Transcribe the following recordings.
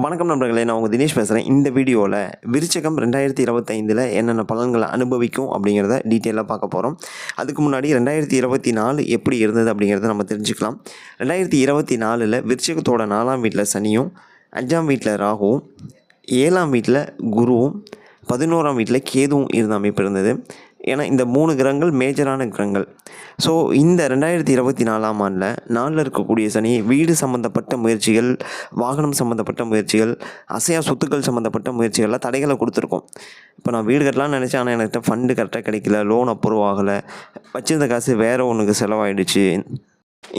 வணக்கம் நண்பர்களே நான் உங்கள் தினேஷ் பேசுகிறேன் இந்த வீடியோவில் விருச்சகம் ரெண்டாயிரத்தி இருபத்தைந்தில் என்னென்ன பலன்களை அனுபவிக்கும் அப்படிங்கிறத டீட்டெயிலாக பார்க்க போகிறோம் அதுக்கு முன்னாடி ரெண்டாயிரத்தி இருபத்தி நாலு எப்படி இருந்தது அப்படிங்கிறத நம்ம தெரிஞ்சுக்கலாம். ரெண்டாயிரத்தி இருபத்தி நாலில் விருச்சகத்தோட நாலாம் வீட்டில் சனியும் அஞ்சாம் வீட்டில் ராகுவும் ஏழாம் வீட்டில் குருவும் பதினோராம் வீட்டில் கேதுவும் இருந்த அமைப்பு இருந்தது. ஏன்னா இந்த மூணு கிரகங்கள் மேஜரான கிரகங்கள். ஸோ இந்த ரெண்டாயிரத்தி இருபத்தி நாலாம் ஆண்டில் நாளில் இருக்கக்கூடிய சனி வீடு சம்மந்தப்பட்ட முயற்சிகள் வாகனம் சம்மந்தப்பட்ட முயற்சிகள் அசையா சொத்துக்கள் சம்மந்தப்பட்ட முயற்சிகள்லாம் தடைகளை கொடுத்துருக்கோம். இப்போ நான் வீடு கட்டலாம்னு நினச்சேன் ஆனால் எனக்கு ஃபண்டு கரெக்டாக கிடைக்கல லோன் அப்ரூவ் ஆகலை வச்சிருந்த காசு வேறு ஒன்றுக்கு செலவாயிடுச்சு.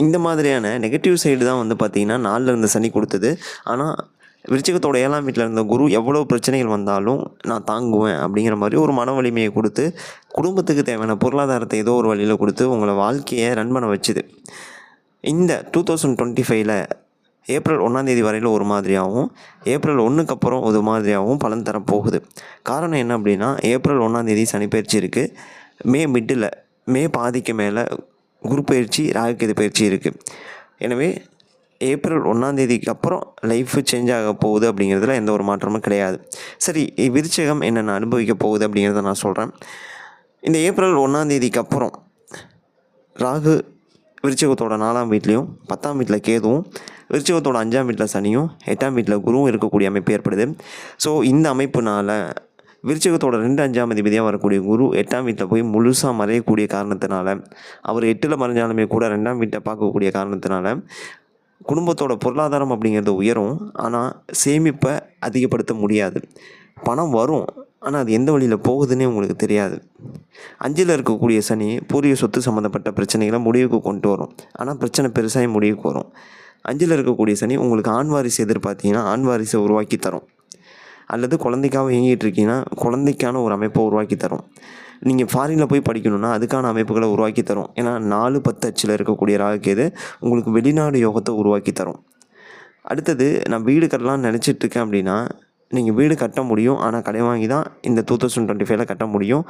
இந்த மாதிரியான நெகட்டிவ் சைடு தான் வந்து பார்த்திங்கன்னா நாளில் இருந்த சனி கொடுத்தது. ஆனால் விருச்சிகத்தோட ஏழாம் வீட்டில் இருந்த குரு எவ்வளோ பிரச்சனைகள் வந்தாலும் நான் தாங்குவேன் அப்படிங்கிற மாதிரி ஒரு மன வலிமையை கொடுத்து குடும்பத்துக்கு தேவையான பொருளாதாரத்தை ஏதோ ஒரு வழியில் கொடுத்து உங்களை வாழ்க்கையை ரன் பண்ண வச்சுது. இந்த டூ தௌசண்ட் டுவெண்ட்டி ஃபைவ்ல ஏப்ரல் ஒன்றாந்தேதி வரையில் ஒரு மாதிரியாகவும் ஏப்ரல் ஒன்றுக்கு அப்புறம் ஒரு மாதிரியாகவும் பலன் தரப்போகுது. காரணம் என்ன அப்படின்னா ஏப்ரல் ஒன்றாந்தேதி சனிப்பயிற்சி இருக்குது மே மிட்டில் மே பாதிக்கு மேலே குரு பயிற்சி ராகுகேது பயிற்சி இருக்குது எனவே ஏப்ரல் ஒன்றாந்தேதிக்கு அப்புறம் லைஃப் சேஞ்ச் ஆக போகுது அப்படிங்கிறதுல எந்த ஒரு மாற்றமும் கிடையாது. சரி விருச்சகம் என்னென்ன அனுபவிக்க போகுது அப்படிங்கிறத நான் சொல்கிறேன் இந்த ஏப்ரல் ஒன்றாந்தேதிக்கு அப்புறம் ராகு விருச்சகத்தோட நாலாம் வீட்லேயும் பத்தாம் வீட்டில் கேதுவும் விருச்சகத்தோட அஞ்சாம் வீட்டில் சனியும் எட்டாம் வீட்டில் குருவும் இருக்கக்கூடிய அமைப்பு ஏற்படுது. ஸோ இந்த அமைப்புனால் விருச்சகத்தோட ரெண்டு அஞ்சாம் அதிபதியாக வரக்கூடிய குரு எட்டாம் வீட்டில் போய் முழுசாக மறையக்கூடிய காரணத்தினால அவர் எட்டில் மறைஞ்சாலுமே கூட ரெண்டாம் வீட்டை பார்க்கக்கூடிய காரணத்தினால குடும்பத்தோட பொருளாதாரம் அப்படிங்கிறது உயரும் ஆனால் சேமிப்பை அதிகப்படுத்த முடியாது. பணம் வரும் ஆனால் அது எந்த வழியில் போகுதுன்னே உங்களுக்கு தெரியாது. அஞ்சில் இருக்கக்கூடிய சனி பூரிய சொத்து சம்மந்தப்பட்ட பிரச்சனைகளை முடிவுக்கு கொண்டு வரும். ஆனால் பிரச்சனை பெருசாகி முடிவுக்கு வரும். அஞ்சில் இருக்கக்கூடிய சனி உங்களுக்கு ஆண் வாரிசு எதிர்பார்த்தீங்கன்னா ஆண் வாரிசை உருவாக்கி தரும். அல்லது குழந்தைக்காக இயங்கிட்டு இருக்கீங்கன்னா குழந்தைக்கான ஒரு அமைப்பை உருவாக்கி தரும். நீங்கள் ஃபாரினில் போய் படிக்கணும்னா அதுக்கான அமைப்புகளை உருவாக்கி தரும். ஏன்னா நாலு பத்து அச்சில் இருக்கக்கூடிய ராகுக்கேது உங்களுக்கு வெளிநாடு யோகத்தை உருவாக்கி தரும். அடுத்தது நான் வீடு கட்டலாம்னு நினச்சிட்டு இருக்கேன் அப்படின்னா நீங்கள் வீடு கட்ட முடியும். ஆனால் கடை வாங்கி தான் இந்த டூ தௌசண்ட் டுவெண்ட்டி ஃபைவ்ல கட்ட முடியும்.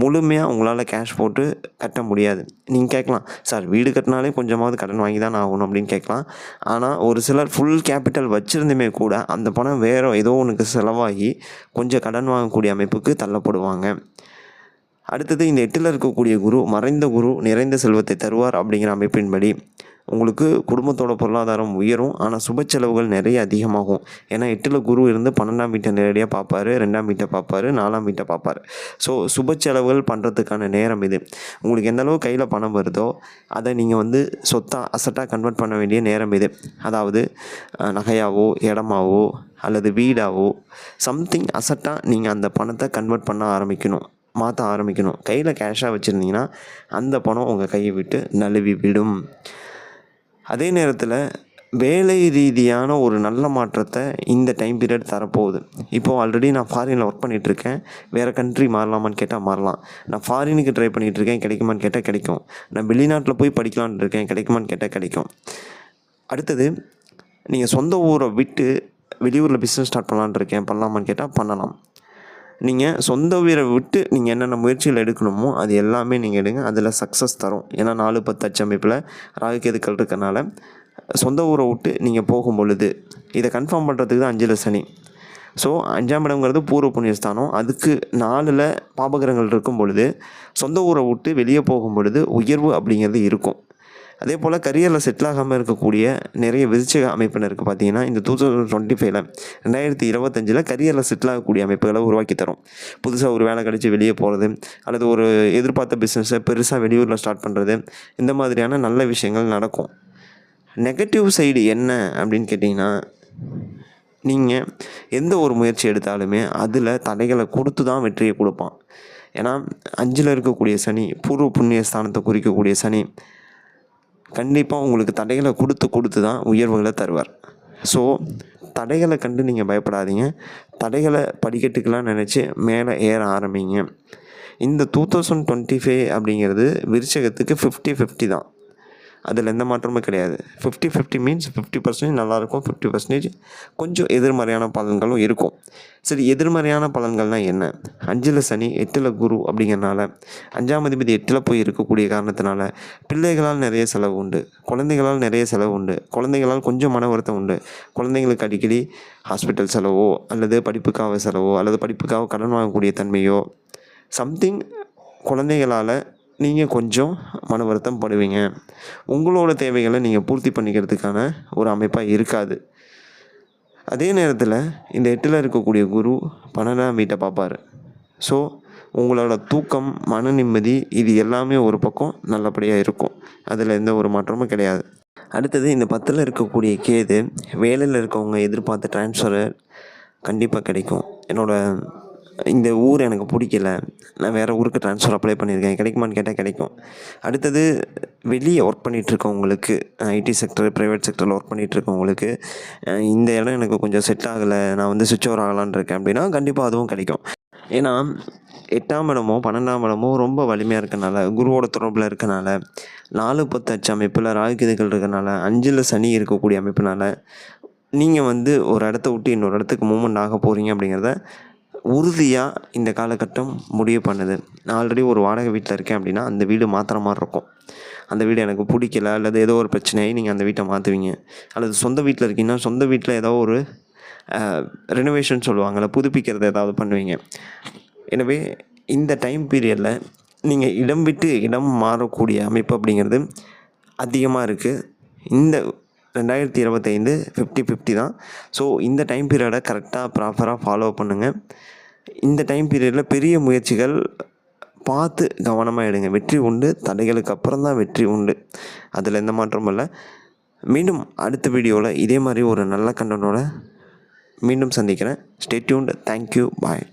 முழுமையாக உங்களால் கேஷ் போட்டு கட்ட முடியாது. நீங்கள் கேட்கலாம் சார் வீடு கட்டினாலே கொஞ்சமாவது கடன் வாங்கி தான் ஆகணும் அப்படின்னு கேட்கலாம். ஆனால் ஒரு சிலர் ஃபுல் கேபிட்டல் வச்சுருந்துமே கூட அந்த பணம் வேறு ஏதோ ஒன்றுக்கு செலவாகி கொஞ்சம் கடன் வாங்கக்கூடிய அமைப்புக்கு தள்ளப்படுவாங்க. அடுத்தது இந்த எட்டில் இருக்கக்கூடிய குரு மறைந்த குரு நிறைந்த செல்வத்தை தருவார் அப்படிங்கிற அமைப்பின்படி உங்களுக்கு குடும்பத்தோட பொருளாதாரம் உயரும். ஆனால் சுப செலவுகள் நிறைய அதிகமாகும். ஏன்னா எட்டில் குரு இருந்து பன்னெண்டாம் வீட்டை நேரடியாக பார்ப்பார் ரெண்டாம் வீட்டை பார்ப்பார் நாலாம் வீட்டை பார்ப்பார். ஸோ சுப செலவுகள் பண்ணுறதுக்கான நேரம் இது. உங்களுக்கு எந்த அளவு கையில் பணம் வருதோ அதை நீங்கள் வந்து சொத்தாக அசட்டாக கன்வெர்ட் பண்ண வேண்டிய நேரம் இது. அதாவது நகையாவோ இடமாவோ அல்லது வீடாவோ சம்திங் அசட்டாக நீங்கள் அந்த பணத்தை கன்வெர்ட் பண்ண ஆரம்பிக்கணும். மாற்ற ஆரம்பிக்கணும். கையில் கேஷாக வச்சுருந்தீங்கன்னா அந்த பணம் உங்கள் கையை விட்டு நழுவி விடும். அதே நேரத்தில் வேலை ரீதியான ஒரு நல்ல மாற்றத்தை இந்த டைம் பீரியட் தரப்போகுது. இப்போது ஆல்ரெடி நான் ஃபாரினில் ஒர்க் பண்ணிகிட்ருக்கேன் வேறு கண்ட்ரி மாறலாமான்னு கேட்டால் மாறலாம். நான் ஃபாரினுக்கு ட்ரை பண்ணிகிட்ருக்கேன் கிடைக்குமான்னு கேட்டால் கிடைக்கும். நான் வெளிநாட்டில் போய் படிக்கலான்னு இருக்கேன். கிடைக்குமான்னு கேட்டால் கிடைக்கும். அடுத்தது நீங்கள் சொந்த ஊரை விட்டு வெளியூரில் பிஸ்னஸ் ஸ்டார்ட் பண்ணலான்னு இருக்கேன். பண்ணலாமான்னு கேட்டால் பண்ணலாம். நீங்கள் சொந்த உயிரை விட்டு நீங்கள் என்னென்ன முயற்சிகள் எடுக்கணுமோ அது எல்லாமே நீங்கள் எடுங்க. அதில் சக்ஸஸ் தரும். ஏன்னா நாலு பத்து அச்சமைப்பில் ராகுகேதுக்கள் இருக்கனால சொந்த ஊரை விட்டு நீங்கள் போகும் பொழுது இதை கன்ஃபார்ம் பண்ணுறதுக்கு தான் அஞ்சில் சனி. ஸோ அஞ்சாம் இடம்ங்கிறது பூர்வ புண்ணியஸ்தானம். அதுக்கு நாலில் பாபகிரகங்கள் இருக்கும் பொழுது சொந்த ஊரை விட்டு வெளியே போகும் பொழுது உயர்வு அப்படிங்கிறது இருக்கும். அதே போல் கரியரில் செட்டில் ஆகாமல் இருக்கக்கூடிய நிறைய விருச்சிக அமைப்பினருக்கு பார்த்தீங்கன்னா இந்த டூ தௌசண்ட் டுவெண்ட்டி ஃபைவ்ல ரெண்டாயிரத்தி இருபத்தஞ்சில் கரியரில் செட்டில் ஆகக்கூடிய அமைப்புகளை உருவாக்கி தரும். புதுசாக ஒரு வேலை கழித்து வெளியே போகிறது அல்லது ஒரு எதிர்பார்த்த பிஸ்னஸை பெருசாக வெளியூரில் ஸ்டார்ட் பண்ணுறது இந்த மாதிரியான நல்ல விஷயங்கள் நடக்கும். நெகட்டிவ் சைடு என்ன அப்படின்னு கேட்டிங்கன்னா நீங்கள் எந்த ஒரு முயற்சி எடுத்தாலுமே அதில் தடைகளை கொடுத்து தான் வெற்றியை கொடுப்பான். ஏன்னா அஞ்சில் இருக்கக்கூடிய சனி பூர்வ புண்ணிய ஸ்தானத்தை குறிக்கக்கூடிய சனி கண்டிப்பாக உங்களுக்கு தடைகளை கொடுத்து கொடுத்து தான் உயர்வுகளை தருவார். ஸோ தடைகளை கண்டு நீங்கள் பயப்படாதீங்க. தடைகளை படிக்கட்டுக்கெலாம் நினச்சி மேலே ஏற ஆரம்பிங்க. இந்த டூ தௌசண்ட் டுவெண்ட்டி ஃபைவ் அப்படிங்கிறது விருச்சகத்துக்கு ஃபிஃப்டி ஃபிஃப்டி தான். அதில் எந்த மாற்றமும் கிடையாது. Fifty fifty means fifty percentage நல்லாயிருக்கும் ஃபிஃப்டி பர்சன்டேஜ் கொஞ்சம் எதிர்மறையான பலன்களும் இருக்கும். சரி எதிர்மறையான பலன்கள்னால் என்ன? அஞ்சில் சனி எட்டில் குரு அப்படிங்கிறனால அஞ்சாம் அதிபதி எட்டில் போய் இருக்கக்கூடிய காரணத்தினால பிள்ளைகளால் நிறைய செலவு உண்டு குழந்தைகளால் நிறைய செலவு உண்டு குழந்தைகளால் கொஞ்சம் மன வருத்தம் உண்டு. குழந்தைங்களுக்கு அடிக்கடி ஹாஸ்பிட்டல் செலவோ அல்லது படிப்புக்காக செலவோ அல்லது படிப்புக்காக கடன் வாங்கக்கூடிய தன்மையோ சம்திங் குழந்தைகளால் நீங்கள் கொஞ்சம் மன வருத்தம் படுவீங்க. உங்களோட தேவைகளை நீங்கள் பூர்த்தி பண்ணிக்கிறதுக்கான ஒரு அமைப்பாக இருக்காது. அதே நேரத்தில் இந்த எட்டில் இருக்கக்கூடிய குரு பன்னெண்டாம் வீட்டை பார்ப்பார். ஸோ உங்களோட தூக்கம் மன நிம்மதி இது எல்லாமே ஒரு பக்கம் நல்லபடியாக இருக்கும். அதில் எந்த ஒரு மாற்றமும் கிடையாது. அடுத்தது இந்த பத்தில் இருக்கக்கூடிய கேது வேலையில் இருக்கவங்க எதிர்பார்த்த ட்ரான்ஸ்ஃபரு கண்டிப்பாக கிடைக்கும். என்னோடய இந்த ஊர் எனக்கு பிடிக்கல. நான் வேறு ஊருக்கு ட்ரான்ஸ்ஃபர் அப்ளை பண்ணியிருக்கேன். கிடைக்குமான்னு கேட்டால் கிடைக்கும். அடுத்தது வெளியே ஒர்க் பண்ணிகிட்ருக்கவங்களுக்கு ஐடி செக்டர் ப்ரைவேட் செக்டரில் ஒர்க் பண்ணிகிட்ருக்கவங்களுக்கு இந்த இடம் எனக்கு கொஞ்சம் செட் ஆகலை. நான் வந்து சுவிட்ச் ஓவர் ஆகலான் இருக்கேன் அப்படின்னா கண்டிப்பாக அதுவும் கிடைக்கும். ஏன்னா எட்டாம் இடமோ பன்னெண்டாம் இடமோ ரொம்ப வலிமையாக இருக்கனால குருவோட தொடர்பில் இருக்கனால நாலு பத்து அச்சு அமைப்பில் ராகுகிதுகள் இருக்கனால அஞ்சில் சனி இருக்கக்கூடிய அமைப்பினால நீங்கள் வந்து ஒரு இடத்த விட்டு இன்னொரு இடத்துக்கு மூமெண்ட் ஆக போகிறீங்க அப்படிங்கிறத உறுதியாக இந்த காலகட்டம் முடிவு பண்ணுது. நான் ஆல்ரெடி ஒரு வாடகை வீட்டில் இருக்கேன் அப்படின்னா அந்த வீடு மாற்றுற மாதிரி இருக்கும். அந்த வீடு எனக்கு பிடிக்கல அல்லது ஏதோ ஒரு பிரச்சனையாகி நீங்கள் அந்த வீட்டை மாற்றுவீங்க அல்லது சொந்த வீட்டில் இருக்கீங்கன்னா சொந்த வீட்டில் ஏதோ ஒரு ரெனோவேஷன் சொல்லுவாங்கள்ல புதுப்பிக்கிறது ஏதாவது பண்ணுவீங்க. எனவே இந்த டைம் பீரியடில் நீங்கள் இடம் விட்டு இடம் மாறக்கூடிய அமைப்பு அப்படிங்கிறது அதிகமாக இருக்குது இந்த ரெண்டாயிரத்தி இருபத்தைந்து ஃபிஃப்டி ஃபிஃப்டி தான். ஸோ இந்த டைம் பீரியடை கரெக்டாக ப்ராப்பராக ஃபாலோ பண்ணுங்கள் இந்த டைம் பீரியடில் பெரிய முயற்சிகள் பார்த்து கவனமாக எடுங்க. வெற்றி உண்டு தடைகளுக்கு அப்புறம் தான் வெற்றி உண்டு. அதில் எந்த மாற்றமும் இல்லை. மீண்டும் அடுத்த வீடியோவில் இதே மாதிரி ஒரு நல்ல கண்டனோட மீண்டும் சந்திக்கிறேன். Stay tuned thank you bye